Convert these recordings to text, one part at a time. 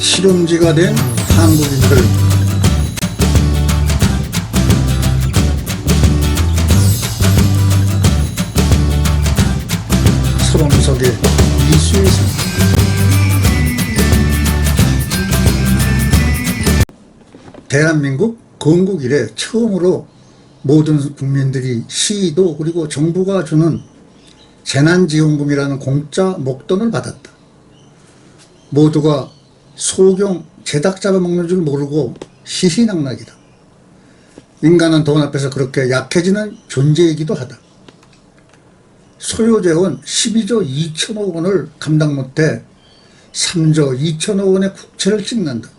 실험지가 된 한국인들 서범석의 이수의상 대한민국 건국 이래 처음으로 모든 국민들이 시도 그리고 정부가 주는 재난지원금이라는 공짜 목돈을 받았다. 모두가 소경 제닭 잡아먹는 줄 모르고 희희낙낙이다. 인간은 돈 앞에서 그렇게 약해지는 존재이기도 하다. 소요재원 12조 2천억 원을 감당 못해 3조 2천억 원의 국채를 찍는다.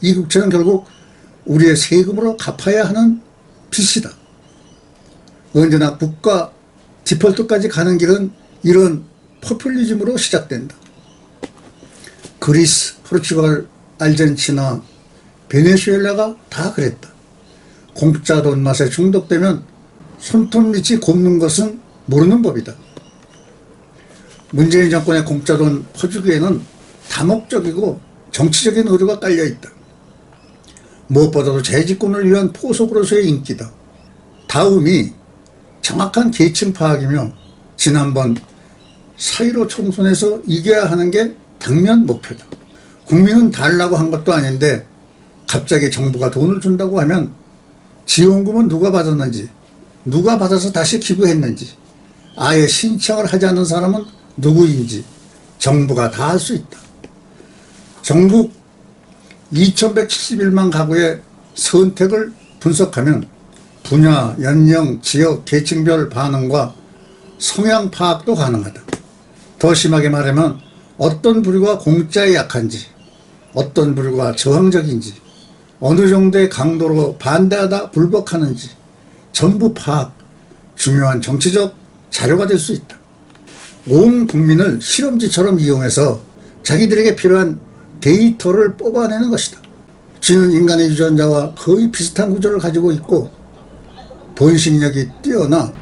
이 국채는 결국 우리의 세금으로 갚아야 하는 빚이다. 언제나 국가 디폴트까지 가는 길은 이런 포퓰리즘으로 시작된다. 그리스, 포르투갈, 아르헨티나, 베네수엘라가 다 그랬다. 공짜 돈 맛에 중독되면 손톱 밑이 곱는 것은 모르는 법이다. 문재인 정권의 공짜 돈 퍼주기에는 다목적이고 정치적인 의도가 깔려 있다. 무엇보다도 재집권을 위한 포석으로서의 인기다. 다음이 정확한 계층 파악이며 지난번 4.15 총선에서 이겨야 하는 게 당면 목표다. 국민은 달라고 한 것도 아닌데 갑자기 정부가 돈을 준다고 하면 지원금은 누가 받았는지 누가 받아서 다시 기부했는지 아예 신청을 하지 않는 사람은 누구인지 정부가 다 알 수 있다. 전국 2171만 가구의 선택을 분석하면 분야, 연령, 지역, 계층별 반응과 성향 파악도 가능하다. 더 심하게 말하면 어떤 부류가 공짜에 약한지, 어떤 부류가 저항적인지, 어느 정도의 강도로 반대하다 불복하는지 전부 파악, 중요한 정치적 자료가 될 수 있다. 온 국민을 실험지처럼 이용해서 자기들에게 필요한 데이터를 뽑아내는 것이다. 쥐는 인간의 유전자와 거의 비슷한 구조를 가지고 있고 번식력이 뛰어나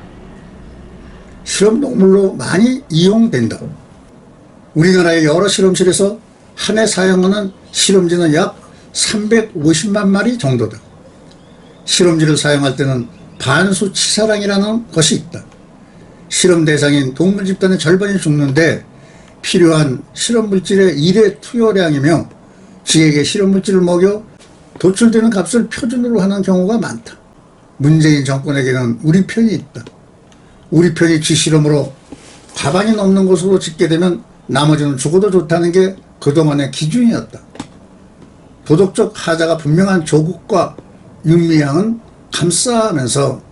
실험 동물로 많이 이용된다. 우리나라의 여러 실험실에서 한 해 사용하는 실험지는 약 350만 마리 정도다. 실험지를 사용할 때는 반수 치사량이라는 것이 있다. 실험 대상인 동물 집단의 절반이 죽는데 필요한 실험 물질의 1회 투여량이며 쥐에게 실험 물질을 먹여 도출되는 값을 표준으로 하는 경우가 많다. 문재인 정권에게는 우리 편이 있다. 우리 편이 쥐 실험으로 가방이 넘는 곳으로 짓게 되면 나머지는 죽어도 좋다는 게 그동안의 기준이었다. 도덕적 하자가 분명한 조국과 윤미향은 감싸면서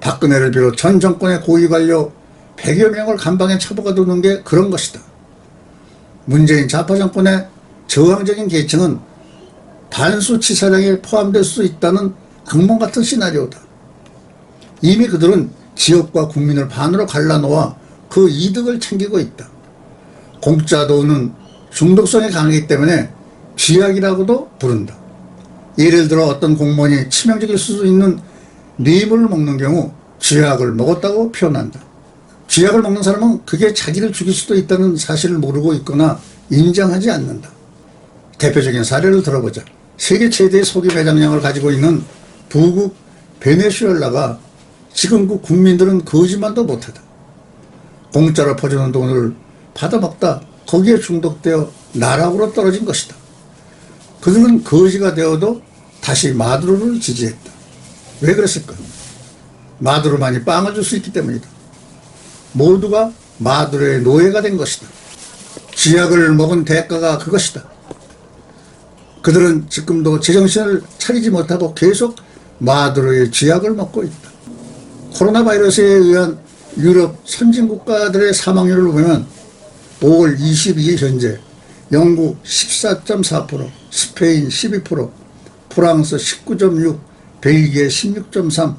박근혜를 비롯 전 정권의 고위 관료 100여 명을 간방에 처박아 두는 게 그런 것이다. 문재인 좌파 정권의 저항적인 계층은 반수치 사량에 포함될 수 있다는 악몽 같은 시나리오다. 이미 그들은 지역과 국민을 반으로 갈라놓아 그 이득을 챙기고 있다. 공짜 돈은 중독성이 강하기 때문에 쥐약이라고도 부른다. 예를 들어 어떤 공무원이 치명적일 수 있는 뇌물을 먹는 경우 쥐약을 먹었다고 표현한다. 쥐약을 먹는 사람은 그게 자기를 죽일 수도 있다는 사실을 모르고 있거나 인정하지 않는다. 대표적인 사례를 들어보자. 세계 최대의 소기 매장량을 가지고 있는 부국 베네수엘라가 지금 그 국민들은 거짓말도 못하다. 공짜로 퍼주는 돈을 받아먹다 거기에 중독되어 나락으로 떨어진 것이다. 그들은 거지가 되어도 다시 마두로를 지지했다. 왜 그랬을까? 마두로만이 빵을 줄 수 있기 때문이다. 모두가 마두로의 노예가 된 것이다. 쥐약을 먹은 대가가 그것이다. 그들은 지금도 제정신을 차리지 못하고 계속 마두로의 쥐약을 먹고 있다. 코로나 바이러스에 의한 유럽 선진 국가들의 사망률을 보면 5월 22일 현재 영국 14.4%, 스페인 12%, 프랑스 19.6, 벨기에 16.3,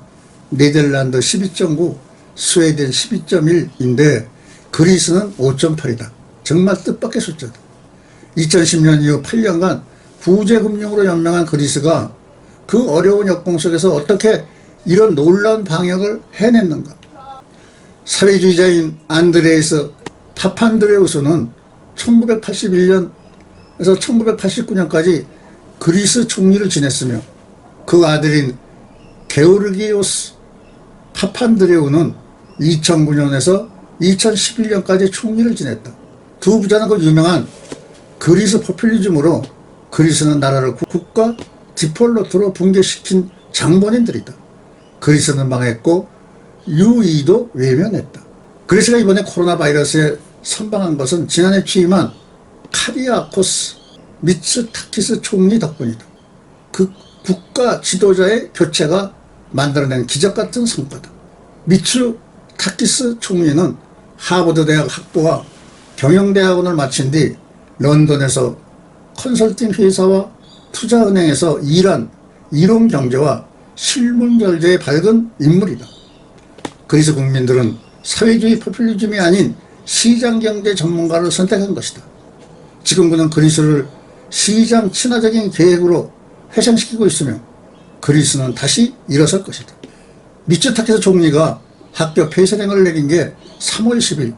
네덜란드 12.9, 스웨덴 12.1인데 그리스는 5.8이다. 정말 뜻밖의 숫자다. 2010년 이후 8년간 구제금융으로 연명한 그리스가 그 어려운 역공 속에서 어떻게 이런 놀라운 방역을 해냈는가. 사회주의자인 안드레이스 파판드레우스는 1981년 그래서 1989년까지 그리스 총리를 지냈으며 그 아들인 게오르기오스 파판드레우는 2009년에서 2011년까지 총리를 지냈다. 두 부자는 그 유명한 그리스 포퓰리즘으로 그리스는 나라를 국- 국가 디폴로트로 붕괴시킨 장본인들이다. 그리스는 망했고 유이도 외면했다. 그리스가 이번에 코로나 바이러스에 선방한 것은 지난해 취임한 카리아코스 미츠타키스 총리 덕분이다. 그 국가 지도자의 교체가 만들어낸 기적 같은 성과다. 미츠 타키스 총리는 하버드 대학 학부와 경영대학원을 마친 뒤 런던에서 컨설팅 회사와 투자은행에서 일한 이론 경제와 실물 결제에 밝은 인물이다. 그리스 국민들은 사회주의 포퓰리즘이 아닌 시장 경제 전문가를 선택한 것이다. 지금 그는 그리스를 시장 친화적인 계획으로 회생시키고 있으며 그리스는 다시 일어설 것이다. 미츠타키스 총리가 학교 폐쇄령을 내린 게 3월 10일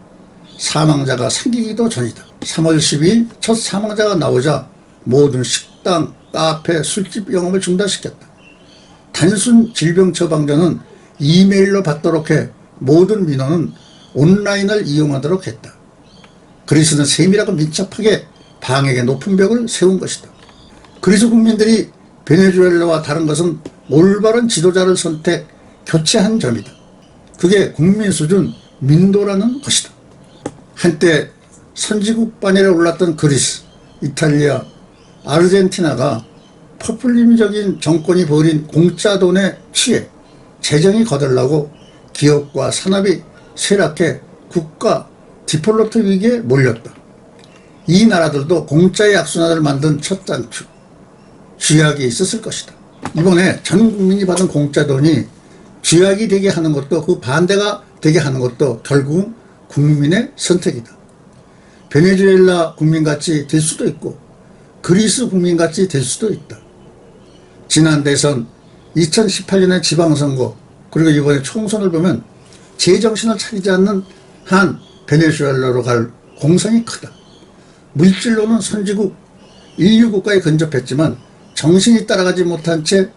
사망자가 생기기도 전이다. 3월 10일 첫 사망자가 나오자 모든 식당, 카페, 술집 영업을 중단시켰다. 단순 질병 처방전은 이메일로 받도록 해 모든 민원은 온라인을 이용하도록 했다. 그리스는 세밀하고 민첩하게 방역의 높은 벽을 세운 것이다. 그리스 국민들이 베네수엘라와 다른 것은 올바른 지도자를 선택, 교체한 점이다. 그게 국민 수준 민도라는 것이다. 한때 선지국 반열에 올랐던 그리스, 이탈리아, 아르헨티나가 포퓰리즘적인 정권이 벌인 공짜 돈에 취해 재정이 거들나고 기업과 산업이 쇠락해 국가 디폴로트 위기에 몰렸다. 이 나라들도 공짜의 악순환을 만든 첫 단추, 쥐약이 있었을 것이다. 이번에 전 국민이 받은 공짜 돈이 쥐약이 되게 하는 것도 그 반대가 되게 하는 것도 결국은 국민의 선택이다. 베네수엘라 국민같이 될 수도 있고 그리스 국민같이 될 수도 있다. 지난 대선 2018년의 지방선거 그리고 이번에 총선을 보면 제정신을 차리지 않는 한 베네수엘라로 갈 공산이 크다. 물질로는 선지국 인류 국가에 근접했지만 정신이 따라가지 못한 채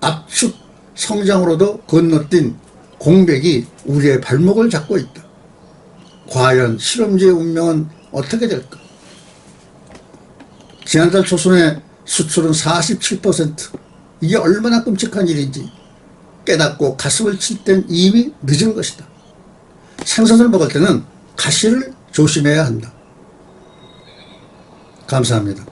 압축 성장으로도 건너뛴 공백이 우리의 발목을 잡고 있다. 과연 실험지의 운명은 어떻게 될까? 지난달 초순의 수출은 47%. 이게 얼마나 끔찍한 일인지 깨닫고 가슴을 칠땐 이미 늦은 것이다. 생선을 먹을 때는 가시를 조심해야 한다. 감사합니다.